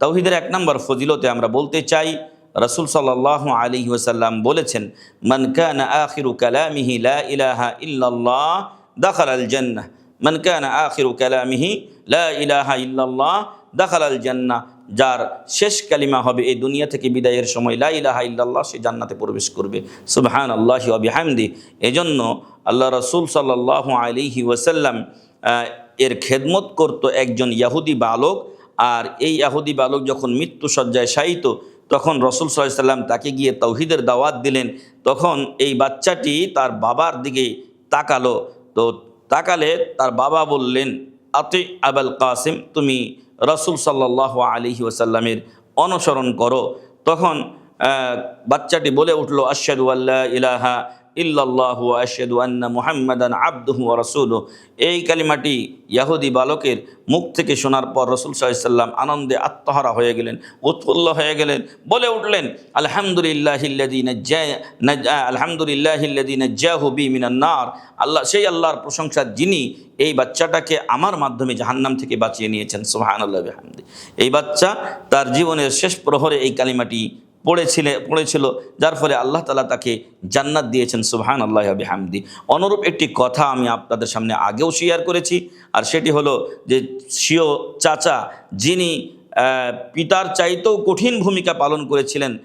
তৌহিদের এক নম্বর ফজিলতে আমরা বলতে চাই, রসুল সাল্লাহ আলী ওসাল্লাম বলেছেন, মান কান আখিরু কালামিহি লা ইলাহা ইল্লাল্লাহ দাখাল আল জান্নাহ। মান কান আখিরু কালামিহি লা ইলাহা ইল্লাল্লাহ দাখাল আল জান্নাহ। যার শেষ কালিমা হবে, এই দুনিয়া থেকে বিদায়ের সময় লা ইলাহা ইল্লাল্লাহ, সে জান্নাতে প্রবেশ করবে। সুবহান আল্লাহ বিহামদি। এজন্য আল্লাহ রসুল সাল্লাহ আলিহি ওয়াসাল্লাম এর খেদমত করত একজন ইয়াহুদি বালক আর এই আহুদি বালক যখন মৃত্যু সজ্জায় শায়িত, তখন রসুল সাল্লাম তাকে গিয়ে তৌহিদের দাওয়াত দিলেন। তখন এই বাচ্চাটি তার বাবার দিকে তাকালো। তো তাকালে তার বাবা বললেন, আতি আবাল কাসিম, তুমি রসুল সাল্লাহ আলিহি ওসাল্লামের অনুসরণ করো। তখন বাচ্চাটি বলে উঠল আশাদু আল্লাহ ইলাহা ইল্লাল্লাহু আশহাদু আন্না মুহাম্মাদান আবদুহু ওয়া রাসূলুহু। এই কালিমাটি ইয়াহুদি বালকের মুখ থেকে শোনার পর রসুল সাল্লাম আনন্দে আত্মহারা হয়ে গেলেন, উৎফুল্ল হয়ে গেলেন, বলে উঠলেন, আলহামদুলিল্লাহিল্লাযী নাজ্জা নাজ্জা, আলহামদুলিল্লাহিল্লাযী নাজ্জাহু বি মিনান নার। আল্লাহ, সেই আল্লাহর প্রশংসা যিনি এই বাচ্চাটাকে আমার মাধ্যমে জাহান্নাম থেকে বাঁচিয়ে নিয়েছেন সোহান বিহামদি। এই বাচ্চা তার জীবনের শেষ প্রহরে এই কালিমাটি পড়েছিলে, পড়েছিল, যার ফলে আল্লাহ তালা তাকে জান্নাত দিয়েছেন সুবহান আল্লাহ হামদি অনুরূপ একটি কথা আমি আপনাদের সামনে আগেও শেয়ার করেছি, আর সেটি হলো যে সিও চাচা যিনি পিতার চাইতেও কঠিন ভূমিকা পালন করেছিলেন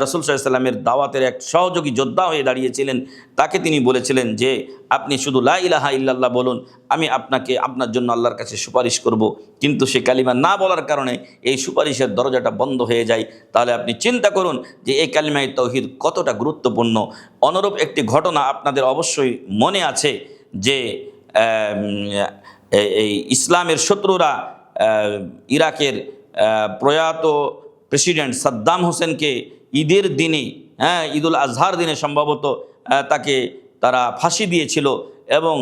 রসুল সাল্লামের দাওয়াতের এক সহযোগী যোদ্ধা হয়ে দাঁড়িয়েছিলেন। তাকে তিনি বলেছিলেন যে, আপনি শুধু লা ইলাহা ইল্লাল্লাহ বলুন, আমি আপনাকে আপনার জন্য আল্লাহর কাছে সুপারিশ করব। কিন্তু সে কালিমা না বলার কারণে এই সুপারিশের দরজাটা বন্ধ হয়ে যায়। তাহলে আপনি চিন্তা করুন যে, এই কালিমায় তৌহিদ কতটা গুরুত্বপূর্ণ। অনুরূপ একটি ঘটনা আপনাদের অবশ্যই মনে আছে যে এই- ইসলামের শত্রুরা ইরাকের প্রয়াত প্রেসিডেন্ট সাদ্দাম হোসেনকে ঈদের দিনে হ্যাঁ ঈদুল আজহার দিনে সম্ভবত তাকে তারা ফাঁসি দিয়েছিল এবং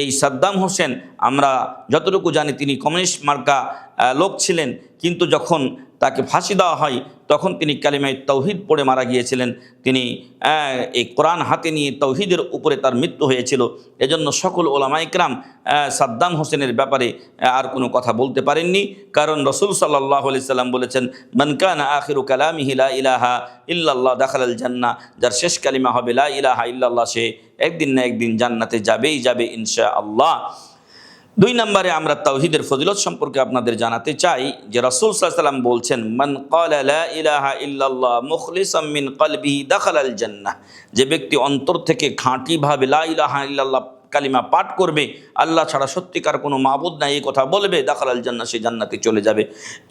এই সাদ্দাম হোসেন, আমরা যতটুকু জানি তিনি কমিউনিস্ট মার্কা লোক ছিলেন, কিন্তু যখন তাকে ফাঁসি দেওয়া হয়, তখন তিনি কালিমায় তৌহিদ পড়ে মারা গিয়েছিলেন। তিনি এই কোরআন হাতে নিয়ে তৌহিদের উপরে তার মৃত্যু হয়েছিল। এজন্য সকল ওলামা ইকরাম সাদ্দাম হোসেনের ব্যাপারে আর কোনো কথা বলতে পারেননি। কারণ রসুল সাল্লাহ আলি সাল্লাম বলেছেন মনকান আখিরু কালামিহি লা ইলাহা ইল্লাল্লাহ দাখাল জান্না যার শেষ কালিমা হবে লা ইলাহা ইল্লাল্লাহ, সে একদিন না একদিন জান্নাতে যাবেই যাবে ইনশা আল্লাহ দুই নম্বরে আমরা তাওহিদের ফজিলত সম্পর্কে আপনাদের জানাতে চাই যে রাসূল সাল্লাম বলছেন মান মিন কলবিহি দাখালাল জান্নাহ। যে ব্যক্তি অন্তর থেকে খাঁটিভাবে লা ইলাহা ইল্লাল্লাহ কালিমা পাঠ করবে আল্লাহ ছাড়া সত্যিকার কোনো মাবুদ নাই এই কথা বলবে দাখালাল জান্নাহ সে জান্নাতে চলে যাবে।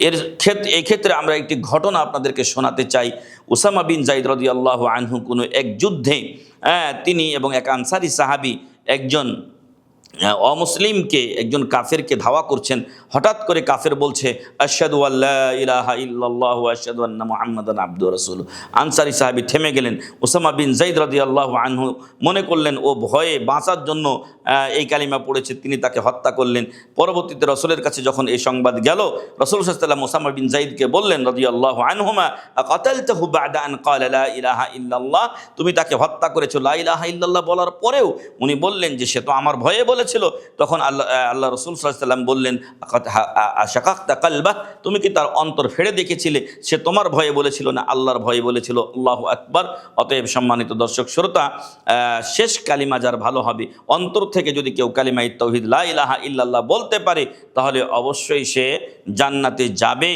এর ক্ষেত্রে এই ক্ষেত্রে আমরা একটি ঘটনা আপনাদেরকে শোনাতে চাই। উসামা বিন জাইদ রাদিয়াল্লাহু আনহু কোনো এক যুদ্ধে হ্যাঁ, তিনি এবং এক আনসারি সাহাবী একজন অমুসলিমকে, একজন কাফেরকে ধাওয়া করছেন, হঠাৎ করে কাফের বলছে আশাদু আল্লাহ ইলাহা আনসারী সাহাবী থেমে গেলেন। ওসামা বিন যায়েদ রাদিয়াল্লাহু আনহু মনে করলেন, ও ভয়ে বাঁচার জন্য এই কালিমা পড়েছে, তিনি তাকে হত্যা করলেন। পরবর্তীতে রসুলের কাছে যখন এই সংবাদ গেল, রসুল সাল্লাম ওসামা বিন যায়েদকে বললেন, রাদিয়াল্লাহু আনহুমা ইলাহা ইল্লাল্লাহ? তুমি তাকে হত্যা করেছ লা ইলাহা ইল্লাল্লাহ বলার পরেও? উনি বললেন যে, সে তো আমার ভয়ে বলেছিল তখন আল্লাহ আল্লাহ রসুল সাল্লাম বললেন শাকাক্তা কালবা তুমি কি তার অন্তর ফেড়ে দেখেছিলে? সে তোমার ভয়ে বলেছিল না, আল্লাহর ভয়ে বলেছিল। আল্লাহ আকবার। অতএব সম্মানিত দর্শক, শ্রোতা শেষ কালিমা যার ভালো হবে, অন্তর থেকে যদি কেউ কালিমাই তৌহিদ লা ইলাহা ইল্লাল্লাহ বলতে পারে, তাহলে অবশ্যই সে জান্নাতে যাবে।